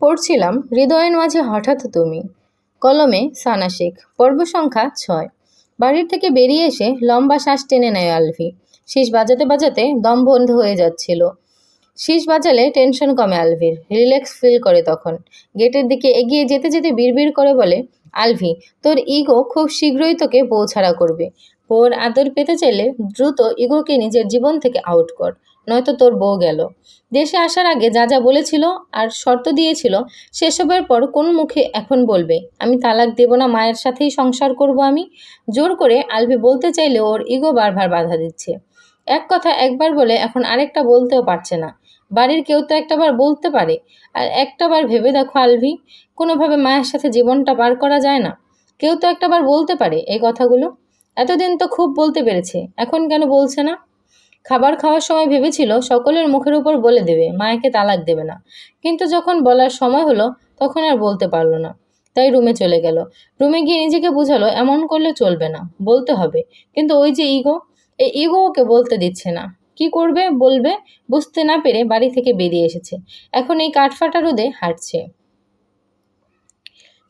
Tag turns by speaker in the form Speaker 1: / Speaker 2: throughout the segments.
Speaker 1: পড়ছিলাম, হৃদয়ের মাঝে হঠাৎ তুমি। কলমে সানা শেখ, পর্ব সংখ্যা ছয়। বাড়ির থেকে বেরিয়ে এসে লম্বা শ্বাস টেনে নেয় আলভি। শীষ বাজাতে বাজাতে দম বন্ধ হয়ে যাচ্ছিল। শীষ বাজালে টেনশন কমে আলভির, রিল্যাক্স ফিল করে তখন। গেটের দিকে এগিয়ে যেতে যেতে বিড়বিড় করে বলে, আলভি, তোর ইগো খুব শীঘ্রই তোকে বউ ছাড়া করবে। বউর আদর পেতে চাইলে দ্রুত ইগোকে নিজের জীবন থেকে আউট কর। নয়তো তোর বউ গেল। দেশে আসার আগে যা যা বলেছিল আর শর্ত দিয়েছিল, সেসবের পর কোন মুখে এখন বলবে? আমি তালাক দেব না, মায়ের সাথেই সংসার করব আমি? জোর করে আলভি বলতে চাইলে ওর ইগো বারবার বাধা দিচ্ছে। এক কথা একবার বলে এখন আরেকটা বলতেও পারছে না। বাড়ির কেউ তো একটাবার বলতে পারে। আর একটাবার ভেবে দেখো আলভি, কোনোভাবে মায়ের সাথে জীবনটা পার করা যায় না। কেউ তো একটাবার বলতে পারে এই কথাগুলো। এতদিন তো খুব বলতে পেরেছে, এখন কেন বলছে না? খাবার খাওয়ার সময় ভেবেছিল সকলের মুখের উপর বলে দেবে, মায়াকে তালাক দেবে না। কিন্তু যখন বলার সময় হলো, তখন আর বলতে পারল না। তাই রুমে চলে গেল। রুমে গিয়ে নিজেকে বোঝালো, এমন করলে চলবে না, বলতে হবে। কিন্তু ওই যে ইগো, এই ইগো ওকে বলতে দিচ্ছে না। কি করবে, বলবে, বুঝতে না পেরে বাড়ি থেকে বেরিয়ে এসেছে। এখন এই কাঠফাটা রোদে হাঁটছে।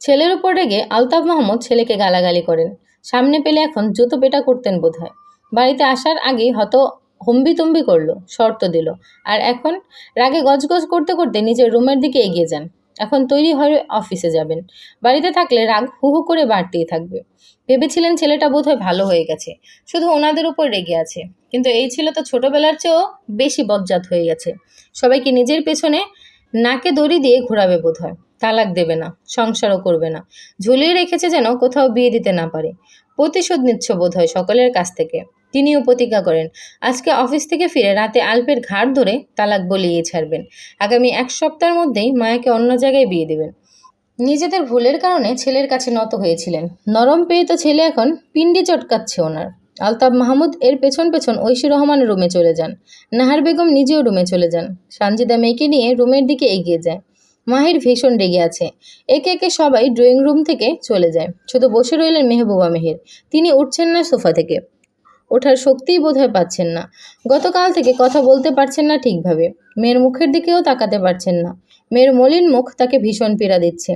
Speaker 1: ছেলের উপর রেগে আলতাফ মাহমুদ ছেলেকে গালাগালি করেন। সামনে পেলে এখন জুতো পেটা করতেন বোধহয়। বাড়িতে আসার আগেই হত হম্বিতম্বি করল, শর্ত দিল। আর এখন রাগে গজগজ করতে করতে নিজের রুমের দিকে এগিয়ে যান। এখন তৈরি হয়ে অফিসে যাবেন। বাড়িতে থাকলে রাগ হু হু করে বাড়তেই থাকবে। ভেবেছিলেন ছেলেটা বোধহয় ভালো হয়ে গেছে। শুধু ওনাদের উপর রেগে আছে। কিন্তু এই ছিল তো ছোটবেলার চেয়েও বেশি বজ্জাত হয়ে গেছে। সবাইকে নিজের পেছনে নাকে দড়ি দিয়ে ঘোরাবে বোধহয়। তালাক দেবে না, সংসারও করবে না। ঝুলিয়ে রেখেছে যেন কোথাও বিয়ে দিতে না পারে। প্রতিশোধ নিচ্ছ বোধহয় সকলের কাছ থেকে। তিনিও প্রতিজ্ঞা করেন, আজকে অফিস থেকে ফিরে রাতে আলপের ঘাড় ধরে তালাক বলিয়ে ছাড়বেন। আগামী এক সপ্তাহের মধ্যেই মায়াকে অন্য জায়গায় বিয়ে দেবেন। নিজেদের ভুলের কারণে ছেলের কাছে নত হয়েছিলেন। নরম পেয়ে তো ছেলে এখন পিন্ডি চটকাচ্ছে ওনার। আলতাব মাহমুদ এর পেছন পেছন ঐশী রহমানের রুমে চলে যান। নাহার বেগম নিজেও রুমে চলে যান। সানজিদা মেয়েকে নিয়ে রুমের দিকে এগিয়ে যায়। মাহির ভীষণ রেগে আছে। একে একে সবাই ড্রয়িং রুম থেকে চলে যায়। শুধু বসে রইলেন মেহবুবা মেহের। তিনি উঠছেন না সোফা থেকে। ওঠার শক্তিই বোধহয় পাচ্ছেন না। গতকাল থেকে কথা বলতে পারছেন না ঠিকভাবে। মেয়ের মুখের দিকেও তাকাতে পারছেন না। মেয়ের মলিন মুখ তাকে ভীষণ পীড়া দিচ্ছে।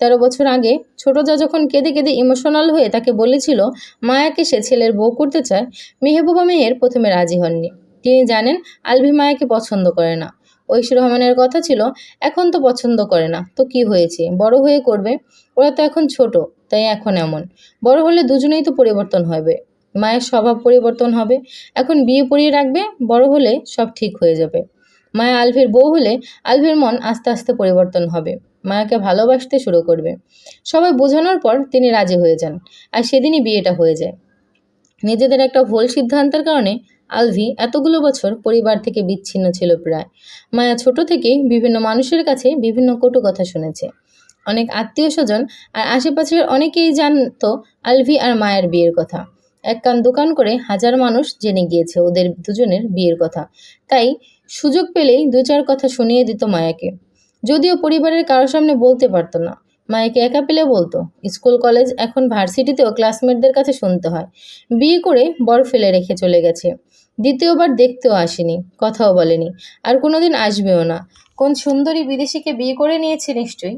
Speaker 1: তেরো বছর আগে ছোট যা যখন কেঁদে কেঁদে ইমোশনাল হয়ে তাকে বলেছিল, মায়াকে সে ছেলের বউ করতে চায় মেহবুবা মেহের প্রথমে রাজি হননি। তিনি জানেন, আলভি মায়াকে পছন্দ করে না। ঐশী রহমানের কথা ছিল, এখন তো পছন্দ করে না, তো কি হয়েছে? বড় হয়ে করবে? ওরা তো এখন ছোট, তাই এখন এমন। বড় হলে দুজনেই তো পরিবর্তন হবে। মায়ের স্বভাব পরিবর্তন হবে। এখন বিয়ে পড়িয়ে রাখবে, বড় হলে সব ঠিক হয়ে যাবে। মায়া আলভির বউ হলে আলভির মন আস্তে আস্তে পরিবর্তন হবে। মায়াকে ভালোবাসতে শুরু করবে। সবাই বোঝানোর পর তিনি রাজি হয়ে যান, আর সেদিনই বিয়েটা হয়ে যায়। নিজেদের একটা ভুল সিদ্ধান্তের কারণে আলভি এতগুলো বছর পরিবার থেকে বিচ্ছিন্ন ছিল প্রায়। মায়া ছোট থেকেই বিভিন্ন মানুষের কাছে বিভিন্ন কটু কথা শুনেছে। অনেক আত্মীয় স্বজন আর আশেপাশের অনেকেই জানতো আলভি আর মায়ের বিয়ের কথা। এক কান দোকান করে হাজার মানুষ জেনে গিয়েছে ওদের দুজনের বিয়ের কথা। তাই সুযোগ পেলেই দু চার কথা শুনিয়ে দিত মায়াকে। যদিও পরিবারের কারোর সামনে বলতে পারতো না। মায়াকে একা পেলে বলতো, স্কুল, কলেজ, এখন ভার্সিটিতেও ক্লাসমেটদের কাছে শুনতে হয়। বিয়ে করে বর ফেলে রেখে চলে গেছে। দ্বিতীয়বার দেখতেও আসেনি, কথাও বলেনি। আর কোনোদিন আসবেও না। কোন সুন্দরী বিদেশিকে বিয়ে করে নিয়েছে নিশ্চয়ই?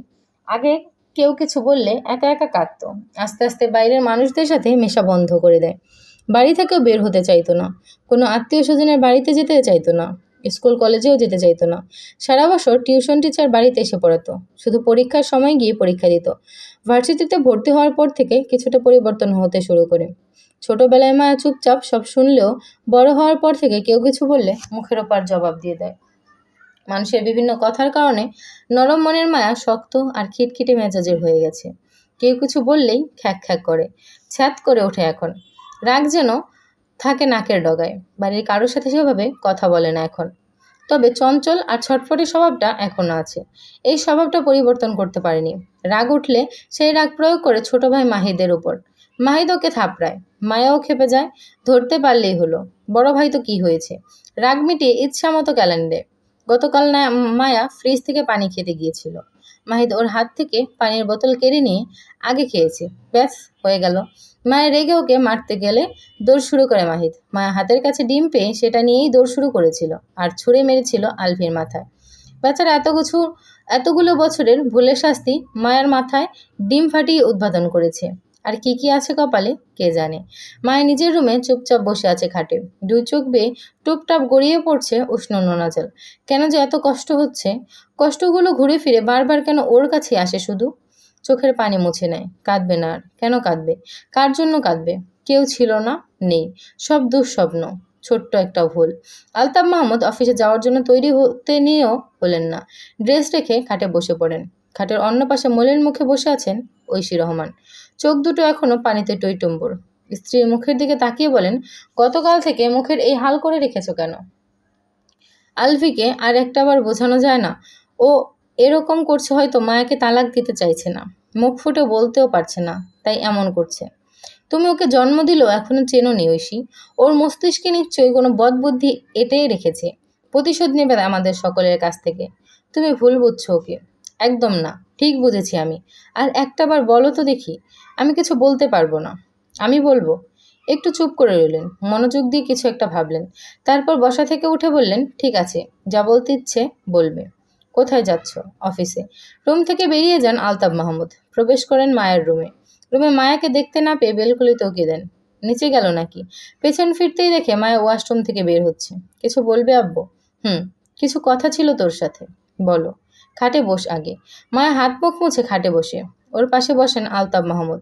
Speaker 1: আগে কেউ কিছু বললে একা একা কাঁদত। আস্তে আস্তে বাইরের মানুষদের সাথে মেশা বন্ধ করে দেয়। বাড়ি থেকেও বের হতে চাইতো না। কোনো আত্মীয় স্বজনের বাড়িতে যেতে চাইতো না। স্কুল, কলেজেও যেতে চাইতো না। সারা বছর টিউশন টিচার বাড়িতে এসে পড়াতো। শুধু পরীক্ষার সময় গিয়ে পরীক্ষা দিত। ভার্সিটিতে ভর্তি হওয়ার পর থেকে কিছুটা পরিবর্তন হতে শুরু করে। ছোটবেলায় মায়া চুপচাপ সব শুনলেও বড় হওয়ার পর থেকে কেউ কিছু বললে মুখের ওপর জবাব দিয়ে দেয়। মানুষের বিভিন্ন কথার কারণে নরম মনের মায়া শক্ত আর খিটখিটে মেজাজের হয়ে গেছে। কেউ কিছু বললেই খ্যাক খ্যাক করে, ছ্যাত করে ওঠে এখন। রাগ যেন থাকে নাকের ডগায়, বাড়ির কারোর সাথে সেভাবে কথা বলে না এখন। তবে চঞ্চল আর ছটফটে স্বভাবটা এখনও আছে। এই স্বভাবটা পরিবর্তন করতে পারেনি। রাগ উঠলে সেই রাগ প্রয়োগ করে ছোট ভাই মাহিদের উপর। মাহিদ ওকে থাপড়ায়, মায়াও খেপে যায়, ধরতে পারলেই হলো। বড় ভাই তো কি হয়েছে? রাগ মিটিয়ে ইচ্ছা মতো ক্যালেন্ডে গতকাল মায়া ফ্রিজ থেকে পানি খেতে গিয়েছিল। মাহিদ ওর হাত থেকে পানির বোতল কেড়ে নিয়ে আগে খেয়েছে। ব্যাস, হয়ে গেল। মায়ের রেগে ওকে মারতে গেলে দৌড় শুরু করে মাহিদ। মায়া হাতের কাছে ডিম পেয়ে সেটা নিয়েই দৌড় শুরু করেছিল আর ছুঁড়ে মেরেছিল আলভির মাথায়। বেচারা এত কিছু, এতগুলো বছরের ভুলের শাস্তি মায়ের মাথায় ডিম ফাটিয়ে উদ্বোধন করেছে। আর কি কি আছে কপালে, কে জানে। মায়ের নিজের রুমে চুপচাপ বসে আছে খাটে। দুই চোখ বেয়ে টুপটাপ গড়িয়ে পড়ছে উষ্ণ নোনা জল কেন যে এত কষ্ট হচ্ছে? কষ্টগুলো ঘুরে ফিরে বারবার কেন ওর কাছে আসে শুধু? চোখের পানি মুছে নেয়। কাঁদবে না আর। কেন কাঁদবে? কার জন্য কাঁদবে? কেউ ছিল না, নেই। সব দুঃস্বপ্ন। ছোট্ট একটা ভুল। আলতাফ মাহমুদ অফিসে যাওয়ার জন্য তৈরি হতে নিয়েও হলেন না। ড্রেস রেখে খাটে বসে পড়েন। খাটের অন্য পাশে মলিন মুখে বসে আছেন ঐশী রহমান। চোখ দুটো এখনও পানিতে টইটুম্বুর। স্ত্রীর মুখের দিকে তাকিয়ে বলেন, গতকাল থেকে মুখের এই হাল করে রেখেছো কেন? আলভিকে আর একটাবার বোঝানো যায় না। ও এরকম করছে হয়তো মায়াকে তালাক দিতে চাইছে না। মুখ ফুটে বলতেও পারছে না, তাই এমন করছে। তুমি ওকে জন্ম দিলেও এখনও চেনো নি ঐশী। ওর মস্তিষ্কে নিশ্চয়ই কোনো বদবুদ্ধি এটাই রেখেছে। প্রতিশোধ নেবে আমাদের সকলের কাছ থেকে। তুমি ভুল বুঝছ ওকে। একদম না, ঠিক বুঝেছি আমি। আর একটাবার বলো তো দেখি, আমি কিছু বলতে পারব না। আমি বলব, একটু চুপ করে রইলেন, মনোযোগ দিয়ে কিছু একটা ভাবলেন। তারপর বসা থেকে উঠে বললেন, ঠিক আছে, যা বলতে ইচ্ছে বলবে। কোথায় যাচ্ছ? অফিসে। রুম থেকে বেরিয়ে যান আলতাব মাহমুদ। প্রবেশ করেন মায়ের রুমে। রুমে মায়াকে দেখতে না পেয়ে বেলকুলি তোকে দেন। নিচে গেল নাকি? পেছন ফিরতেই দেখে মায়া ওয়াশরুম থেকে বের হচ্ছে। কিছু বলবে আব্বু? হুম, কিছু কথা ছিল তোর সাথে। বলো। খাটে বস আগে। মায়া হাত মুখ মুছে খাটে বসে। ওর পাশে বসেন আলতাব মাহমুদ।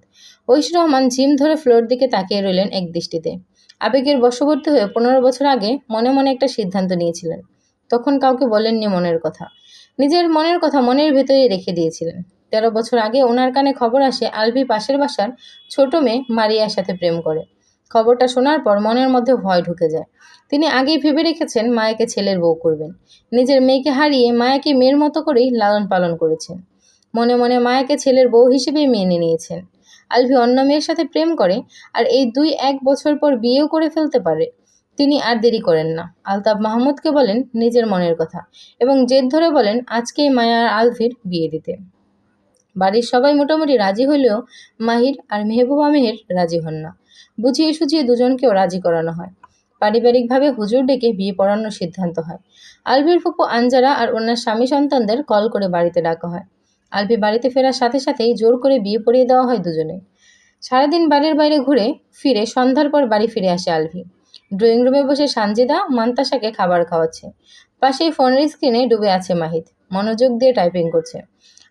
Speaker 1: ঐশ রহমান জিম ধরে ফ্লোর দিকে তাকিয়ে রইলেন এক দৃষ্টিতে। আবেগের বশবর্তী হয়ে পনেরো বছর আগে মনে মনে একটা সিদ্ধান্ত নিয়েছিলেন। তখন কাউকে বলেননি মনের কথা। নিজের মনের কথা মনের ভেতরেই রেখে দিয়েছিলেন। তেরো বছর আগে ওনার কানে খবর আসে আলভি পাশের বাসার ছোট মেয়ে মারিয়ার সাথে প্রেম করে। খবরটা শোনার পর মনের মধ্যে ভয় ঢুকে যায়। তিনি আগেই ভেবে রেখেছেন মায়াকে ছেলের বউ করবেন। নিজের মেয়েকে হারিয়ে মায়াকে মেয়ের মতো করেই লালন পালন করেছেন। মনে মনে মায়াকে ছেলের বউ হিসেবেই মেনে নিয়েছেন। আলভি অন্য মেয়ের সাথে প্রেম করে আর এই দুই এক বছর পর বিয়েও করে ফেলতে পারে। তিনি আর দেরি করেন না। আলতাফ মাহমুদকে বলেন নিজের মনের কথা এবং জেদ ধরে বলেন আজকেই মায়া আর আলভির বিয়ে দিতে। বাড়ির সবাই মোটামুটি রাজি হলেও মাহির আর মেহবুবা মেহের রাজি হন না। বুঝিয়ে সুঝিয়ে দুজনকেও রাজি করানো হয়। পারিবারিকভাবে হুজুর ডেকে বিয়ে পড়ানোর সিদ্ধান্ত হয়। আলভির ফুপু আঞ্জারা আর ওনার স্বামী সন্তানদের কল করে বাড়িতে ডাকা হয়। আলভি বাড়িতে ফেরার সাথে সাথেই জোর করে বিয়ে পড়িয়ে দেওয়া হয় দুজনে। সারাদিন বাড়ির বাইরে ঘুরে ফিরে সন্ধ্যার পর বাড়ি ফিরে আসে আলভি। ড্রয়িং রুমে বসে সানজিদা মান্তাসাকে খাবার খাওয়াচ্ছে। পাশেই ফোনের স্ক্রিনে ডুবে আছে মাহিদ মনোযোগ দিয়ে টাইপিং করছে।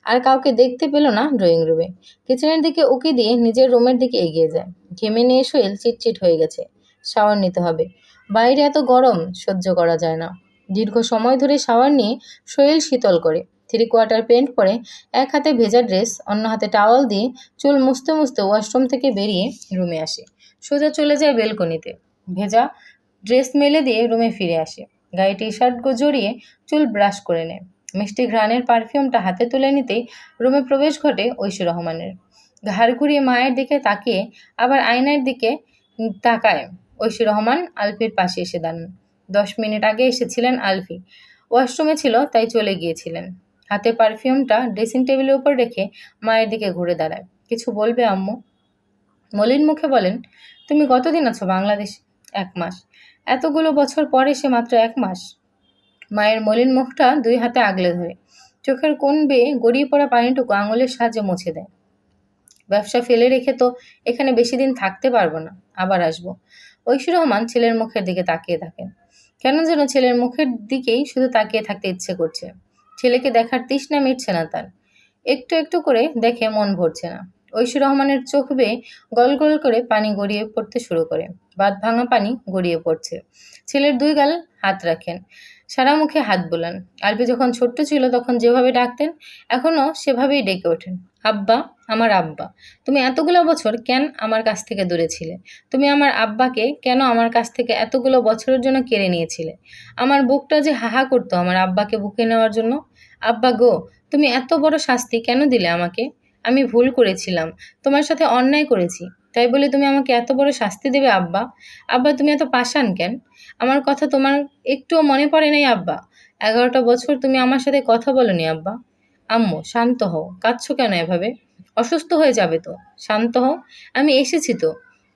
Speaker 1: আর কাউকে দেখতে পেল না ড্রয়িং রুমে। কিচেনের দিকে উকি দিয়ে নিজের রুমের দিকে এগিয়ে যায়। ঘেমে নিয়ে শরীর চিটচিট হয়ে গেছে। শাওয়ার নিতে হবে। বাইরে এত গরম, সহ্য করা যায় না। দীর্ঘ সময় ধরে শাওয়ার নিয়ে শরীর শীতল করে। থ্রি কোয়ার্টার প্যান্ট পরে এক হাতে ভেজা ড্রেস, অন্য হাতে টাওয়াল দিয়ে চুল মুছতে মুছতে ওয়াশরুম থেকে বেরিয়ে রুমে আসে। সোজা চলে যায় বেলকনিতে। ভেজা ড্রেস মেলে দিয়ে রুমে ফিরে আসে। গায়ে টি শার্ট জড়িয়ে চুল ব্রাশ করে নেয়। মিষ্টি ঘ্রাণের পারফিউমটা হাতে তুলে নিতেই রুমে প্রবেশ ঘটে ঐশী রহমানের। ঘাড় ঘুরিয়ে মায়ের দিকে তাকিয়ে, আবার আয়নার দিকে তাকায় ঐশী রহমান আলফির পাশে এসে দাঁড়ান। দশ মিনিট আগে এসেছিলেন আলফি। ওয়াশরুমে ছিল, তাই চলে গিয়েছিলেন। হাতে পারফিউমটা ড্রেসিং টেবিলের উপর রেখে মায়ের দিকে ঘুরে দাঁড়ায়। কিছু বলবে আম্মু? মলিন মুখে বলেন, তুমি কতদিন আছো বাংলাদেশ? এক মাস। এতগুলো বছর পরে সে মাত্র এক মাস। মায়ের মলিন মুখটা দুই হাতে আগলে ধরে। চোখের কোণ বেয়ে গড়িয়ে পড়া পানিটুকু আঙুলের সাহায্যে মুছে দেয়। ব্যবসা ফেলে রেখে তো এখানে বেশি দিন থাকতে পারব না, আবার আসব। ঐশী রহমান ছেলের মুখের দিকে তাকিয়ে থাকেন। কেন যেন ছেলের মুখের দিকেই শুধু তাকিয়ে থাকতে ইচ্ছে করছে। ছেলেকে দেখার তৃষ্ণা মিটছে না তার। একটু একটু করে দেখে মন ভরছে না। ঐশী রহমানের চোখ বেয়ে গল গল করে পানি গড়িয়ে পড়তে শুরু করে। বাদ ভাঙা পানি গড়িয়ে পড়ছে। ছেলের দুই গাল হাত রাখেন। সারা মুখে হাত বোলান। আলবি যখন ছোট্ট ছিল তখন যেভাবে ডাকতেন, এখনও সেভাবেই ডেকে ওঠেন। আব্বা, আমার আব্বা, তুমি এতগুলো বছর কেন আমার কাছ থেকে দূরে ছিলে? তুমি আমার আব্বাকে কেন আমার কাছ থেকে এতগুলো বছরের জন্য কেড়ে নিয়েছিলে? আমার বুকটা যে হাহা করতো আমার আব্বাকে বুকে নেওয়ার জন্য? আব্বা গো, তুমি এত বড় শাস্তি কেন দিলে আমাকে? আমি ভুল করেছিলাম, তোমার সাথে অন্যায় করেছি। তাই বলে তুমি আমাকে এত বড় শাস্তি দেবে আব্বা? আব্বা, তুমি এত পাশান কেন? আমার কথা তোমার একটুও মনে পড়ে নাই, আব্বা। এগারোটা বছর তুমি আমার সাথে কথা বলনি, আব্বা। আম্মু, শান্ত হও। কাঁদছো কেন এভাবে? অসুস্থ হয়ে যাবে তো। শান্ত হও। আমি এসেছি তো।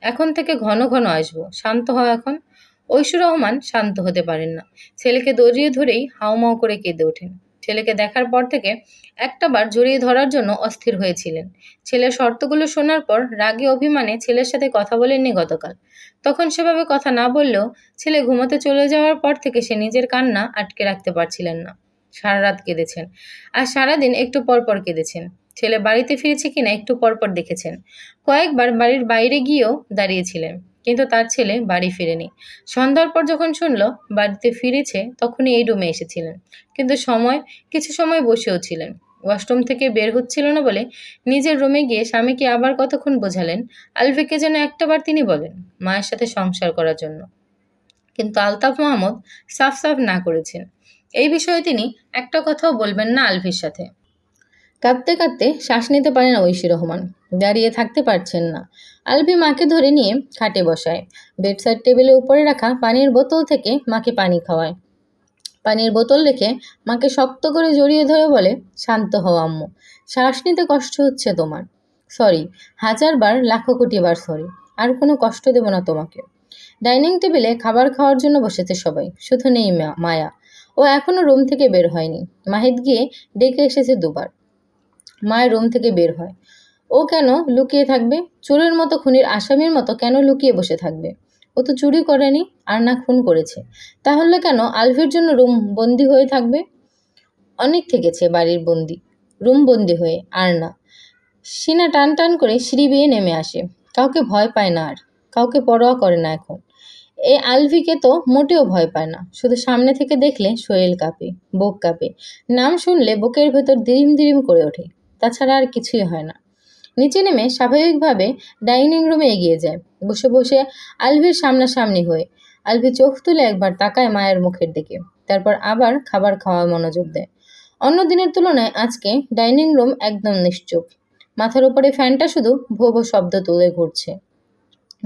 Speaker 1: এখন থেকে ঘন ঘন আসব। শান্ত হও এখন। ঐশু রহমান শান্ত হতে পারেন না। ছেলেকে দড়িয়ে ধরেই হাউমাউ করে কেঁদে ওঠেন। ছেলেকে দেখার পর থেকে একটাবার জড়িয়ে ধরার জন্য অস্থির হয়েছিলেন। ছেলের শর্তগুলো শোনার পর রাগে অভিমানে ছেলের সাথে কথা বলেননি গতকাল। তখন সেভাবে কথা না বললেও ছেলে ঘুমোতে চলে যাওয়ার পর থেকে সে নিজের কান্না আটকে রাখতে পারছিলেন না। সারা রাত কেঁদেছেন। আর সারাদিন একটু পর পর কেঁদেছেন। ছেলে বাড়িতে ফিরেছে কিনা একটু পরপর দেখেছেন। কয়েকবার বাড়ির বাইরে গিয়েও দাঁড়িয়েছিলেন। কিন্তু তার ছেলে বাড়ি ফিরেনি। সন্ধ্যার পর যখন শুনল বাড়িতে ফিরেছে, তখনই এই রুমে এসেছিলেন। কিন্তু সময়, কিছু সময় বসেও ছিলেন। ওয়াশরুম থেকে বের হচ্ছিল না বলে নিজের রুমে গিয়ে স্বামীকে আবার কতক্ষণ বোঝালেন? আলফিকে যেন একটাবার তিনি বলেন, মায়ের সাথে সংসার করার জন্য। কিন্তু আলতাফ মাহমুদ সাফ সাফ না করেছেন। এই বিষয়ে তিনি একটা কথাও বলবেন না আলফির সাথে। কাঁদতে কাঁদতে শ্বাস নিতে পারেন ঐশী রহমান। দাঁড়িয়ে থাকতে পারছেন না। আলফি মাকে ধরে নিয়ে খাটে বসায়। বেডসাইড টেবিলের উপরে রাখা পানির বোতল থেকে মাকে পানি খাওয়ায়। পানির বোতল রেখে মাকে শক্ত করে জড়িয়ে ধরে বলে, শান্ত হও আম্মু। শ্বাস নিতে কষ্ট হচ্ছে তোমার। সরি, হাজারবার লাখো কোটি বার সরি। আর কোনো কষ্ট দেব না তোমাকে। ডাইনিং টেবিলে খাবার খাওয়ার জন্য বসেছে সবাই। শুধু নেই মায়া। ও এখনও রুম থেকে বের হয়নি। মাহিদ গিয়ে ডেকে এসেছে দুবার। মায়ের রুম থেকে বের হয়। ও কেন লুকিয়ে থাকবে? চোরের মতো খুনির আসামির মতো কেন লুকিয়ে বসে থাকবে? ও তো চুরি করেনি আর না খুন করেছে। তাহলে কেন আলভির জন্য রুম বন্দি হয়ে থাকবে? অনেক থেকেছে বাড়ির বন্দি, রুম বন্দি হয়ে আর না। সিনা টান টান করে সিঁড়ি বেয়ে নেমে আসে। কাউকে ভয় পায় না আর, কাউকে পরোয়া করে না এখন। এই আলভিকে তো মোটেও ভয় পায় না। শুধু সামনে থেকে দেখলে শরীর কাঁপে, বুক কাঁপে। নাম শুনলে বুকের ভেতর দিরিম দিরিম করে ওঠে। তাছাড়া আর কিছুই হয় না। নিচে নেমে স্বাভাবিকভাবে ডাইনিং রুমে এগিয়ে যায়। বসে বসে আলভির সামনাসামনি হয়ে। আলভি চোখ তুলে একবার তাকায় মায়ের মুখের দিকে। তারপর আবার খাবার খাওয়ায় মনোযোগ দেয়। অন্য দিনের তুলনায় আজকে ডাইনিং রুম একদম নিশ্চুপ। মাথার উপরে ফ্যানটা শুধু ভো ভো শব্দ তুলে ঘুরছে।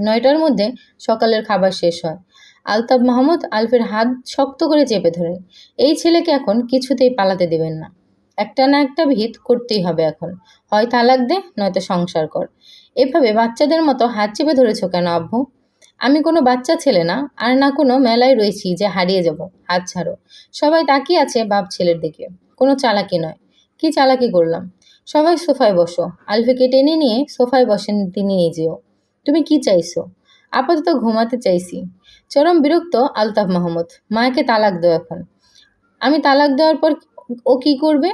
Speaker 1: নয়টার মধ্যে সকালের খাবার শেষ হয়। আলতাফ মাহমুদ আলফের হাত শক্ত করে চেপে ধরেন। এই ছেলেকে এখন কিছুতেই পালাতে দেবেন না। একটা না একটা ভিত করতেই হবে এখন। হয় তালাক দে, নয়তো সংসার কর। এভাবে বাচ্চাদের মতো হাত চেপে ধরেছো কেন আব্বু? আমি কোনো বাচ্চা ছেলে না, আর না কোনো মেলায় রয়েছি যে হারিয়ে যাব, হাত ছাড়ো। সবাই তাকিয়ে আছে বাপ ছেলের দিকে। কোনো চালাকি নয়। কি চালাকি করলাম? সবাই সোফায় বসো। আলফিকে টেনে নিয়ে সোফায় বসেন তিনি নিজেও। তুমি কি চাইছো? আপাতত ঘুমাতে চাইছি। চরম বিরক্ত আলতাফ মাহমুদ। মায়াকে তালাক দাও এখন। আমি তালাক দেওয়ার পর ও কি করবে?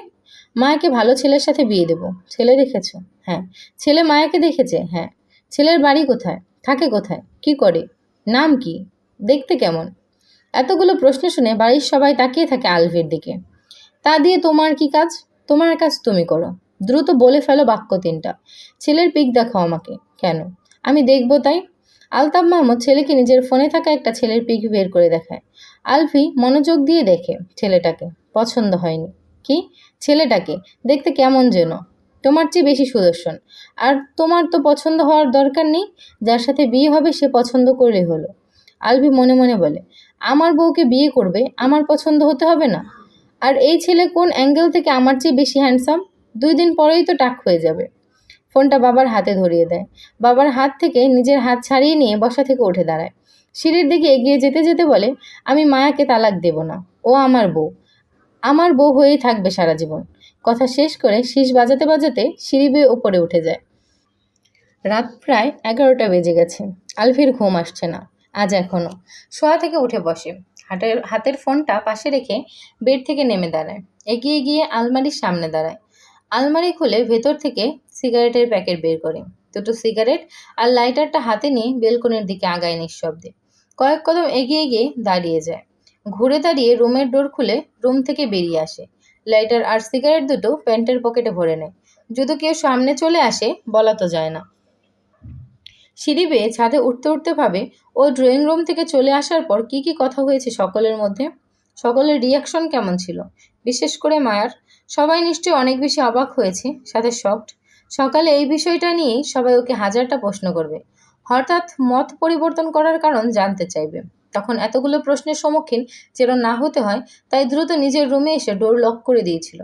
Speaker 1: মায়াকে ভালো ছেলের সাথে বিয়ে দেব। ছেলে দেখেছ? হ্যাঁ। ছেলে মায়াকে দেখেছে? হ্যাঁ। ছেলের বাড়ি কোথায়? থাকে কোথায়? কি করে? নাম কি? দেখতে কেমন? এতগুলো প্রশ্ন শুনে বাড়ির সবাই তাকিয়ে থাকে আলভির দিকে। তা দিয়ে তোমার কি কাজ? তোমার কাজ তুমি করো। দ্রুত বলে ফেলো বাক্য তিনটা। ছেলের পিক দেখাও আমাকে। কেন? আমি দেখব তাই? আলতাফ মাহমুদ ছেলেকে নিজের ফোনে থাকা একটা ছেলের পিক বের করে দেখায়। আলফি মনোযোগ দিয়ে দেখে ছেলেটাকে। পছন্দ হয়নি। কি? ছেলেটাকে। দেখতে কেমন যেন। তোমার চেয়ে বেশি সুদর্শন। আর তোমার তো পছন্দ হওয়ার দরকার নেই। যার সাথে বিয়ে হবে সে পছন্দ করলে হলো। আলভি মনে মনে বলে, আমার বউকে বিয়ে করবে? আমার পছন্দ হতে হবে না? আর এই ছেলে কোন অ্যাঙ্গেল থেকে আমার চেয়ে বেশি হ্যান্ডসাম দুই দিন পরেই তো টাক হয়ে যাবে। ফোনটা বাবার হাতে ধরিয়ে দেয়। বাবার হাত থেকে নিজের হাত ছাড়িয়ে নিয়ে বসা থেকে উঠে দাঁড়ায়। সিঁড়ির দিকে এগিয়ে যেতে যেতে বলে, আমি মায়াকে তালাক দেব না। ও আমার বউ। আমার বউ হয়েই থাকবে সারা জীবন। কথা শেষ করে শীষ বাজাতে বাজাতে সিঁড়ি বেয়ে ওপরে উঠে যায়। রাত প্রায় এগারোটা বেজে গেছে। আলফির ঘুম আসছে না। আজ এখনও শোয়া থেকে উঠে বসে। হাতের হাতের ফোনটা পাশে রেখে বেড থেকে নেমে দাঁড়ায়। এগিয়ে গিয়ে আলমারির সামনে দাঁড়ায়। আলমারি খুলে ভেতর থেকে সিগারেটের প্যাকেট বের করে। দুটো সিগারেট আর লাইটারটা হাতে নিয়ে বেলকনির দিকে আগায় নিঃশব্দে। কয়েক কদম এগিয়ে গিয়ে দাঁড়িয়ে যায়। ঘুরে দাঁড়িয়ে রুমের ডোর খুলে রুম থেকে বেরিয়ে আসে। লাইটার আর সিগারেট দুটো প্যান্টের পকেটে ভরে নেয়। যদি কেউ সামনে চলে আসে, বলা তো যায় না। সিঁড়ি বেয়ে ছাদে উঠতে উঠতে ভাবে, ও ড্রয়িং রুম থেকে চলে আসার পর কি কি কথা হয়েছে সকলের মধ্যে? সকলের রিয়াকশন কেমন ছিল? বিশেষ করে মায়ার। সবাই নিশ্চয়ই অনেক বেশি অবাক হয়েছে, সাথে শকড। সকালে এই বিষয়টা নিয়েই সবাই ওকে হাজারটা প্রশ্ন করবে। হঠাৎ মত পরিবর্তন করার কারণ জানতে চাইবে। তখন এতগুলো প্রশ্নের সম্মুখীন যেন না হতে হয়, তাই দ্রুত নিজের রুমে এসে ডোর লক করে দিয়েছিল।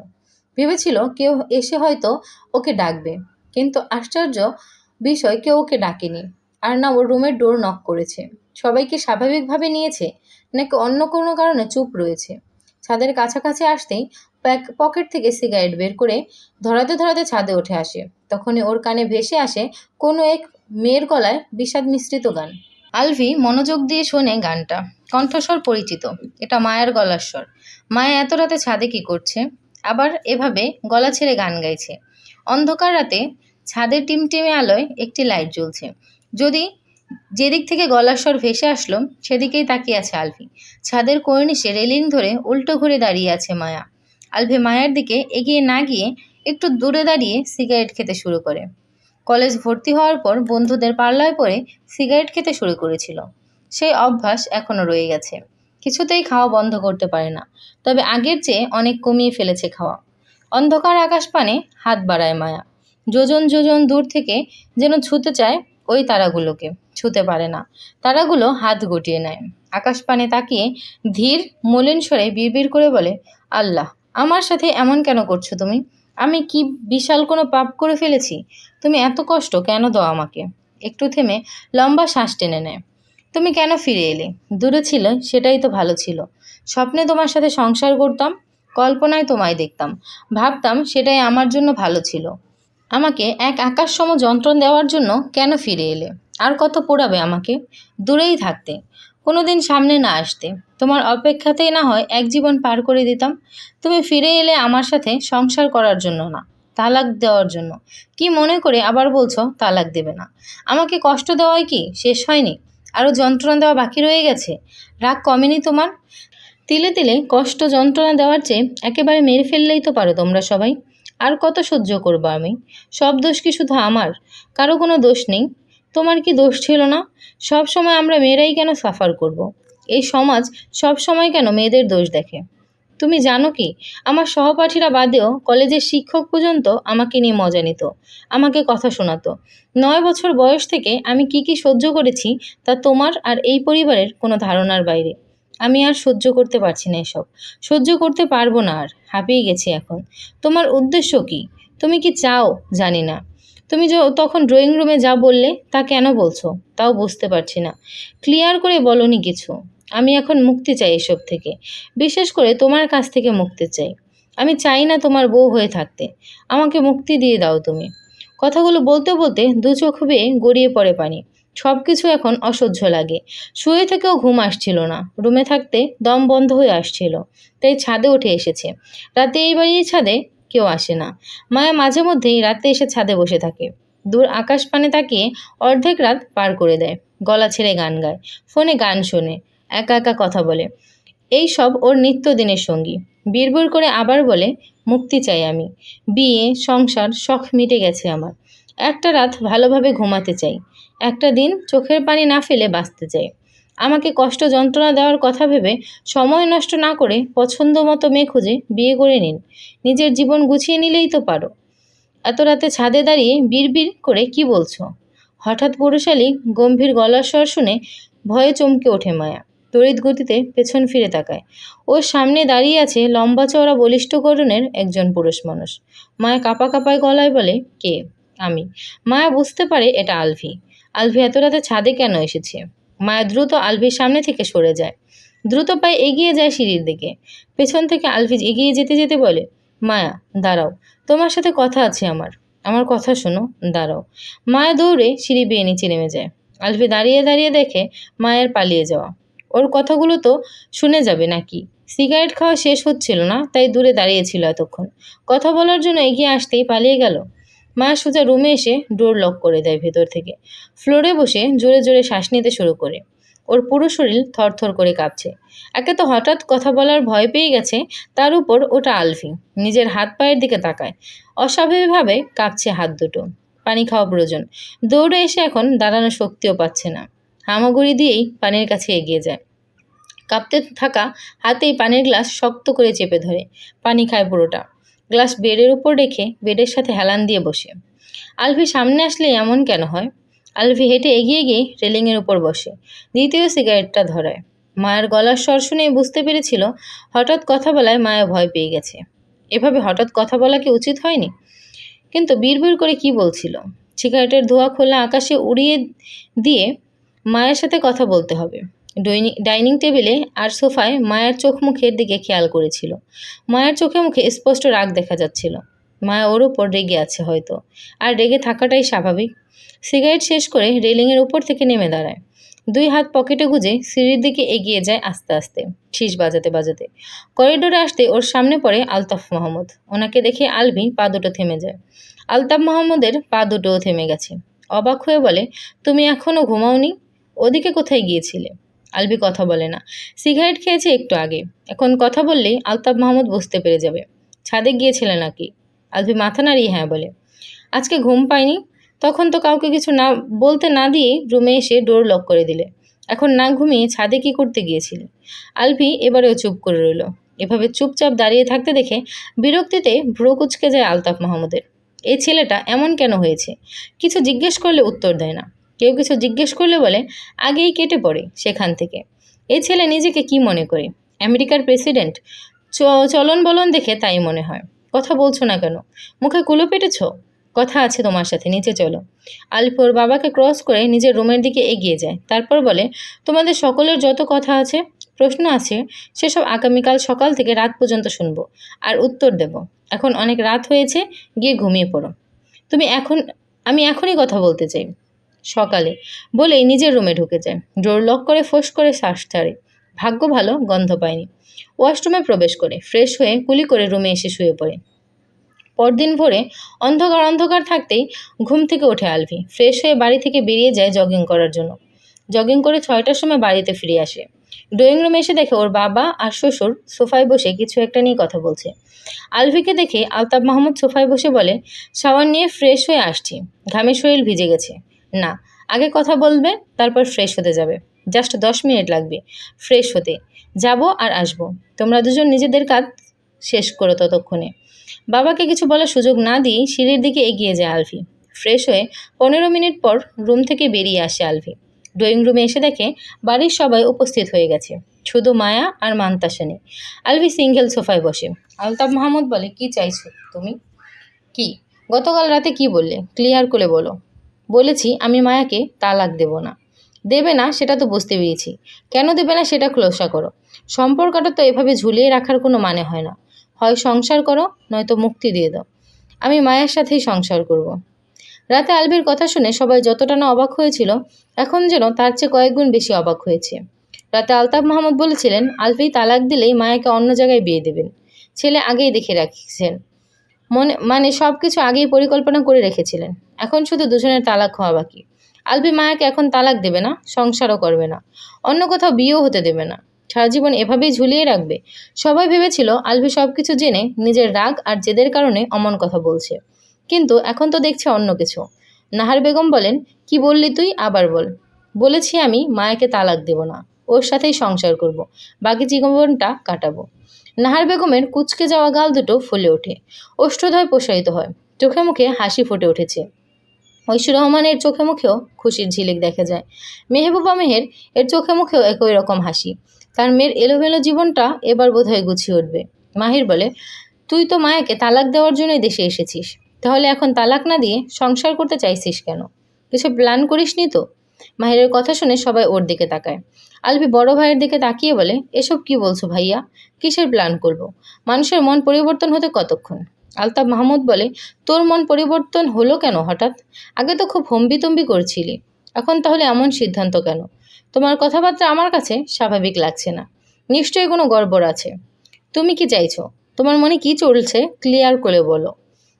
Speaker 1: ভেবেছিল কেউ এসে হয়তো ওকে ডাকবে, কিন্তু আশ্চর্য বিষয় কেউ ওকে ডাকেনি। আর না ওর রুমের ডোর নক করেছে। সবাইকে স্বাভাবিকভাবে নিয়েছে, নাকি অন্য কোনো কারণে চুপ রয়েছে। ছাদের কাছাকাছি আসতেই পকেট থেকে সিগারেট বের করে ধরাতে ধরাতে ছাদে উঠে আসে। তখনই ওর কানে ভেসে আসে কোনো এক মেয়ের গলায় বিষাদ মিশ্রিত গান। আলভি মনোযোগ দিয়ে শোনে গানটা। কণ্ঠস্বর পরিচিত। এটা মায়ের গলার স্বর মায়া এত রাতে ছাদে কি করছে? আবার এভাবে গলা ছেড়ে গান গাইছে। অন্ধকার রাতে ছাদের টিমটিমে আলোয় একটি লাইট জ্বলছে। যদি যেদিক থেকে গলার স্বর ভেসে আসলো, সেদিকেই তাকিয়ে আছে আলভি। ছাদের কর্নিশে রেলিং ধরে উল্টো ঘুরে দাঁড়িয়ে আছে মায়া। আলভি মায়ের দিকে এগিয়ে না গিয়ে একটু দূরে দাঁড়িয়ে সিগারেট খেতে শুরু করে। কলেজ ভর্তি হওয়ার পর বন্ধুদের পাল্লায় পড়ে সিগারেট খেতে শুরু করেছিল। সেই অভ্যাস এখনও রয়ে গেছে। কিছুতেই খাওয়া বন্ধ করতে পারে না। তবে আগের চেয়ে অনেক কমিয়ে ফেলেছে খাওয়া। অন্ধকার আকাশ পানে হাত বাড়ায় মায়া। যোজন যোজন দূর থেকে যেন ছুতে চায় ওই তারাগুলোকে। ছুতে পারে না। তারাগুলো হাত গুটিয়ে নেয়। আকাশ পানে তাকিয়ে ধীর, মলিন স্বরে বিড়বিড় করে বলে, আল্লাহ, আমার সাথে এমন কেন করছ তুমি? আমি কি বিশাল কোনো পাপ করে ফেলেছি? তুমি এত কষ্ট কেন দাও আমাকে? একটু থেমে লম্বা শ্বাস টেনে নেয়। তুমি কেন ফিরে এলে? দূরে ছিল, সেটাই তো ভালো ছিল। স্বপ্নে তোমার সাথে সংসার করতাম, কল্পনায় তোমায় দেখতাম। ভাবতাম সেটাই আমার জন্য ভালো ছিল। আমাকে এক আকাশসম যন্ত্রণ দেওয়ার জন্য কেন ফিরে এলে? আর কত পোড়াবে আমাকে? দূরেই থাকতে। কোনোদিন সামনে না আসতে। তোমার অপেক্ষাতেই না হয় এক জীবন পার করে দিতাম। তুমি ফিরে এলে আমার সাথে সংসার করার জন্য না, তালাক দেওয়ার জন্য। কি মনে করে আবার বলছো, তালাক দেবে না। আমাকে কষ্ট দেওয়াই কি শেষ হয়নি? আরও যন্ত্রণা দেওয়া বাকি রয়ে গেছে? রাগ কমেনি তোমার? তিলে তিলে কষ্ট যন্ত্রণা দেওয়ার চেয়ে একেবারে মেরে ফেললেই তো পারো তোমরা সবাই। আর কত সহ্য করব আমি? সব দোষ কি শুধু আমার? কারও কোনো দোষ নেই। তোমার কি দোষ ছিল না? সব সময় আমরা মেয়েরাই কেন সাফার করব। এই সমাজ সব সময় কেন মেয়েদের দোষ দেখে? তুমি জানো কি? আমার সহপাঠীরা বাদেও কলেজের শিক্ষক পর্যন্ত আমাকে নিয়ে মজা নিত, আমাকে কথা শোনাতো। নয় বছর বয়স থেকে আমি কি কি সহ্য করেছি তা তোমার আর এই পরিবারের কোনো ধারণার বাইরে। আমি আর সহ্য করতে পারছি না এসব। সহ্য করতে পারব না আর, হাঁপিয়ে গেছি এখন। তোমার উদ্দেশ্য কি? তুমি কি চাও? জানি না। তুমি তখন ড্রয়িং রুমে যা বললে তা কেন বলছো? তাও বুঝতে পারছি না। ক্লিয়ার করে বলনি কিছু। আমি এখন মুক্তি চাই এসব থেকে। বিশেষ করে তোমার কাছ থেকে মুক্তি চাই। আমি চাই না তোমার বউ হয়ে থাকতে। আমাকে মুক্তি দিয়ে দাও তুমি। কথাগুলো বলতে বলতে দু চোখ বেয়ে গড়িয়ে পড়ে পানি। সব কিছু এখন অসহ্য লাগে। শুয়ে থেকেও ঘুম আসছিল না। রুমে থাকতে দম বন্ধ হয়ে আসছিল। তাই ছাদে উঠে এসেছে। রাতে এই বাড়ির ছাদে কেউ আসে না। মায়া মাঝে মধ্যেই রাতে এসে ছাদে বসে থাকে। দূর আকাশ পানে তাকিয়ে অর্ধেক রাত পার করে দেয়। গলা ছেড়ে গান গায়। ফোনে গান শোনে। একা একা কথা বলে। এই সব ওর নিত্যদিনের সঙ্গী। বিড়বিড় করে আবার বলে, মুক্তি চাই আমি। বিয়ে, সংসার শখ মিটে গেছে আমার। একটা রাত ভালোভাবে ঘুমাতে চাই। একটা দিন চোখের পানি না ফেলে বাঁচতে চাই। আমাকে কষ্ট যন্ত্রণা দেওয়ার কথা ভেবে সময় নষ্ট না করে পছন্দ মতো মেয়ে খুঁজে বিয়ে করে নিন। নিজের জীবন গুছিয়ে নিলেই তো পারো। এত রাতে ছাদে দাঁড়িয়ে বিড়বিড় করে কি বলছো? হঠাৎ পুরুষালী গম্ভীর গলার স্বর শুনে ভয়ে চমকে ওঠে মায়া। তড়িৎ গতিতে পেছন ফিরে তাকায়। ওর সামনে দাঁড়িয়ে আছে লম্বা চওড়া বলিষ্ঠ গঠনের একজন পুরুষ মানুষ। মায়া কাপা কাপায় গলায় বলে, কে? আমি? মায়া বুঝতে পারে এটা আলভি। আলভি এত রাতে ছাদে কেন এসেছে? মায়া দ্রুত আলভির সামনে থেকে সরে যায়। দ্রুত পায়ে এগিয়ে যায় সিঁড়ির দিকে। পেছন থেকে আলভি এগিয়ে যেতে যেতে বলে, মায়া, দাঁড়াও, তোমার সাথে কথা আছে আমার। আমার কথা শোনো, দাঁড়াও। মায়া দৌড়ে সিঁড়ি বেয়ে নিচে নেমে যায়। আলভি দাঁড়িয়ে দাঁড়িয়ে দেখে মায়ের পালিয়ে যাওয়া। ওর কথাগুলো তো শুনে যাবে নাকি? সিগারেট খাওয়া শেষ হচ্ছিল না, তাই দূরে দাঁড়িয়েছিল এতক্ষণ। কথা বলার জন্য এগিয়ে আসতেই পালিয়ে গেল। মা সোজা রুমে এসে ডোর লক করে দেয় ভেতর থেকে। ফ্লোরে বসে জোরে জোরে শ্বাস নিতে শুরু করে। ওর পুরো শরীর থরথর করে কাঁপছে। একে তো হঠাৎ কথা বলার ভয় পেয়ে গেছে, তার উপর ওটা আলফি, নিজের হাত পায়ের দিকে তাকায়। অস্বাভাবিকভাবে কাঁপছে হাত দুটো। পানি খাওয়া প্রয়োজন। দৌড়ে এসে এখন দাঁড়ানোর শক্তিও পাচ্ছে না। হামাগুড়ি দিয়েই পানির কাছে এগিয়ে যায়। কাঁপতে থাকা হাতেই পানির গ্লাস শক্ত করে চেপে ধরে। পানি খায় পুরোটা। গ্লাস বেডের উপর রেখে বেডের সাথে হেলান দিয়ে বসে। আলভি সামনে আসলে এমন কেন হয়? আলভি হেঁটে এগিয়ে গিয়ে রেলিংয়ের উপর বসে। দ্বিতীয় সিগারেটটা ধরায়। মায়ের গলার স্বর শুনে বুঝতে পেরেছিল হঠাৎ কথা বলায় মায়া ভয় পেয়ে গেছে। এভাবে হঠাৎ কথা বলা কি উচিত হয়নি? কিন্তু বিড়বিড় করে কি বলছিল? সিগারেটের ধোঁয়া খোলা আকাশে উড়িয়ে দিয়ে মায়ের সাথে কথা বলতে হবে। ডাইনি- ডাইনিং টেবিলে আর সোফায় মায়ের চোখ মুখের দিকে খেয়াল করেছিল। মায়ের চোখে মুখে স্পষ্ট রাগ দেখা যাচ্ছিল। মায়া ওর ওপর রেগে আছে হয়তো। আর রেগে থাকাটাই স্বাভাবিক। সিগারেট শেষ করে রেলিংয়ের উপর থেকে নেমে দাঁড়ায়। দুই হাত পকেটে গুজে সিঁড়ির দিকে এগিয়ে যায় আস্তে আস্তে শীষ বাজাতে বাজাতে। করিডোরে আসতে ওর সামনে পড়ে আলতাফ মাহমুদ ওনাকে দেখে আলভি পা দুটো থেমে যায়। আলতাফ মাহমুদের পা দুটোও থেমে গেছে। অবাক হয়ে বলে, তুমি এখনও ঘুমাওনি? ওদিকে কোথায় গিয়েছিলে? আলবি কথা বলে না। সিগারেট খেয়েছে একটু আগে। এখন কথা বললেই আলতাফ মাহমুদ বুঝতে পেরে যাবে। ছাদে গিয়েছিলে নাকি? আলবি মাথা নাড়িয়ে হ্যাঁ বলে। আজকে ঘুম পাইনি তখন তো কাউকে কিছু না বলতে না দিয়ে রুমে এসে ডোর লক করে দিলে। এখন না ঘুমিয়ে ছাদে কি করতে গিয়েছিলে? আলভি এবারেও চুপ করে রইল। এভাবে চুপচাপ দাঁড়িয়ে থাকতে দেখে বিরক্তিতে ভ্রু কুচকে যায় আলতাফ মাহমুদের। এই ছেলেটা এমন কেন হয়েছে? কিছু জিজ্ঞেস করলে উত্তর দেয় না। কেউ কিছু জিজ্ঞেস করলে বলে, আগেই কেটে পড়ে সেখান থেকে। এই ছেলে নিজেকে কি মনে করে? আমেরিকার প্রেসিডেন্ট? চলন বলন দেখে তাই মনে হয়। কথা বলছো না কেন? মুখে কুলো পেটেছ? কথা আছে তোমার সাথে, নিচে চলো। আলিফ ওর বাবাকে ক্রস করে নিজের রুমের দিকে এগিয়ে যায়। তারপর বলে, তোমাদের সকলের যত কথা আছে, প্রশ্ন আছে, সেসব আগামীকাল সকাল থেকে রাত পর্যন্ত শুনব আর উত্তর দেব। এখন অনেক রাত হয়েছে, গিয়ে ঘুমিয়ে পড়ো। তুমি এখন, আমি এখনই কথা বলতে চাই। সকালে বলেই নিজের রুমে ঢুকে যায়। ডোর লক করে ফোঁস করে শ্বাস ছাড়ে। ভাগ্য ভালো, গন্ধ পায়নি। ওয়াশরুমে প্রবেশ করে, ফ্রেশ হয়ে কুলি করে রুমে এসে শুয়ে পড়ে। পরদিন ভোরে অন্ধকার অন্ধকার থাকতেই ঘুম থেকে ওঠে আলভি। ফ্রেশ হয়ে বাড়ি থেকে বেরিয়ে যায় জগিং করার জন্য। জগিং করে ছয়টার সময় বাড়িতে ফিরে আসে। ড্রয়িং রুমে এসে দেখে ওর বাবা আর শ্বশুর সোফায় বসে কিছু একটা নিয়ে কথা বলছে। আলভিকে দেখে আলতাফ মাহমুদ সোফায় বসে বলে, শাওয়ার নিয়ে ফ্রেশ হয়ে আসছি। ঘামে শরীর ভিজে গেছে। না, আগে কথা বলবে, তারপর ফ্রেশ হতে যাবে। জাস্ট দশ মিনিট লাগবে। ফ্রেশ হতে। যাব আর আসব। তোমরা দুজন নিজেদের কাজ শেষ করো ততক্ষণে। বাবাকে কিছু বলার সুযোগ না দিয়ে সিঁড়ির দিকে এগিয়ে যায় আলভি ফ্রেশ হয়ে পনেরো মিনিট পর রুম থেকে বেরিয়ে আসে আলভি ড্রয়িং রুমে এসে দেখে বাড়ির সবাই উপস্থিত হয়ে গেছে। শুধু মায়া আর মান্তাসা নেই আলভি সিঙ্গেল সোফায় বসে। আলতাফ মাহমুদ বলে, কি চাইছো তুমি? কি? গতকাল রাতে কি বললে? ক্লিয়ার করে বলো। বলেছি আমি মায়াকে তালাক দেব না। দেবে না, সেটা তো বুঝতে পেরেছি। কেন দেবে না, সেটা খোলসা করো। সম্পর্কটা তো এভাবে ঝুলিয়ে রাখার কোনো মানে হয় না। হয় সংসার করো, নয়তো মুক্তি দিয়ে দাও। আমি মায়ের সাথেই সংসার করব। রাতে আলভির কথা শুনে সবাই যতটা না অবাক হয়েছিল, এখন যেন তার চেয়ে কয়েকগুণ বেশি অবাক হয়েছে। রাতে আলতাফ মাহমুদ বলেছিলেন আলভি তালাক দিলেই মায়াকে অন্য জায়গায় বিয়ে দেবেন। ছেলে আগেই দেখে রাখছেন। মনে মানে সব কিছু আগেই পরিকল্পনা করে রেখেছিলেন। এখন শুধু দুজনের তালাক হওয়া বাকি। আলবি মায়াকে এখন তালাক দেবে না, সংসারও করবে না। অন্য কোথাও বিয়েও হতে দেবে না। সারা জীবন এভাবেই ঝুলিয়ে রাখবে। সবাই ভেবেছিল আলভি সব কিছু জেনে নিজের রাগ আর জেদের কারণে অমন কথা বলছে। কিন্তু এখন তো দেখছে অন্য কিছু। নাহার বেগম বলেন, কি বললি তুই? আবার বল। বলেছি আমি, মায়াকে তালাক দেব না। ওর সাথেই সংসার করব। বাকি জীবনটা কাটাবো। নাহার বেগমের কুচকে যাওয়া গাল দুটো ফুলে ওঠে। ওষ্ঠধয় প্রসারিত হয়। চোখে মুখে হাসি ফুটে উঠেছে। ঐশ্বর রহমানের চোখে মুখেও খুশির ঝিলিক দেখা যায়। মেহবুবা মেহের এর চোখে মুখেও একই রকম হাসি। তার মেয়ের এলোমেলো জীবনটা এবার বোধহয় গুছিয়ে উঠবে। মাহির বলে, তুই তো মায়াকে তালাক দেওয়ার জন্যই দেশে এসেছিস। তাহলে এখন তালাক না দিয়ে সংসার করতে চাইছিস কেন? কিছু প্ল্যান করিসনি তো? মাহিরের কথা শুনে সবাই ওর দিকে তাকায়। আলবি বড় ভাইয়ের দিকে তাকিয়ে বলে, এসব কি বলছো ভাইয়া? কিসের প্ল্যান করব? মানুষের মন পরিবর্তন হতে কতক্ষণ? আলতাফ মাহমুদ বলে, তোর মন পরিবর্তন হলো কেন হঠাৎ? আগে তো খুব হম্বিতম্বি করছিলি। এখন তাহলে এমন সিদ্ধান্ত কেন? তোমার কথাবার্তা আমার কাছে স্বাভাবিক লাগছে না। নিশ্চয়ই কোনো গড়বড় আছে। তুমি কি চাইছো? তোমার মনে কি চলছে? ক্লিয়ার করে বলো।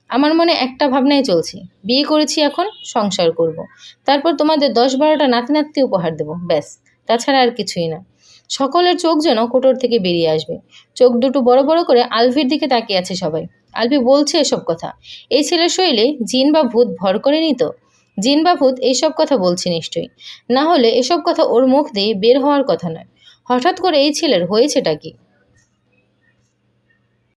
Speaker 1: আমার মনে একটা ভাবনাই চলছে। বিয়ে করেছি এখন, সংসার করব। তারপর তোমাদের দশ বারোটা নাতি নাতি উপহার দেবো, ব্যাস। তাছাড়া আর কিছুই না। সকলের চোখ যেন কোটর থেকে বেরিয়ে আসবে। চোখ দুটো বড় বড় করে আলভির দিকে তাকিয়ে আছে সবাই। আলভি বলছে এসব কথা। এই ছেলের শৈলে জিন বা ভূত ভর করে নিত জিন বা ভূত এইসব কথা বলছে নিশ্চয়ই। না হলে এসব কথা ওর মুখ দিয়ে বের হওয়ার কথা নয়। হঠাৎ করে এই ছেলের হয়েছেটা কি?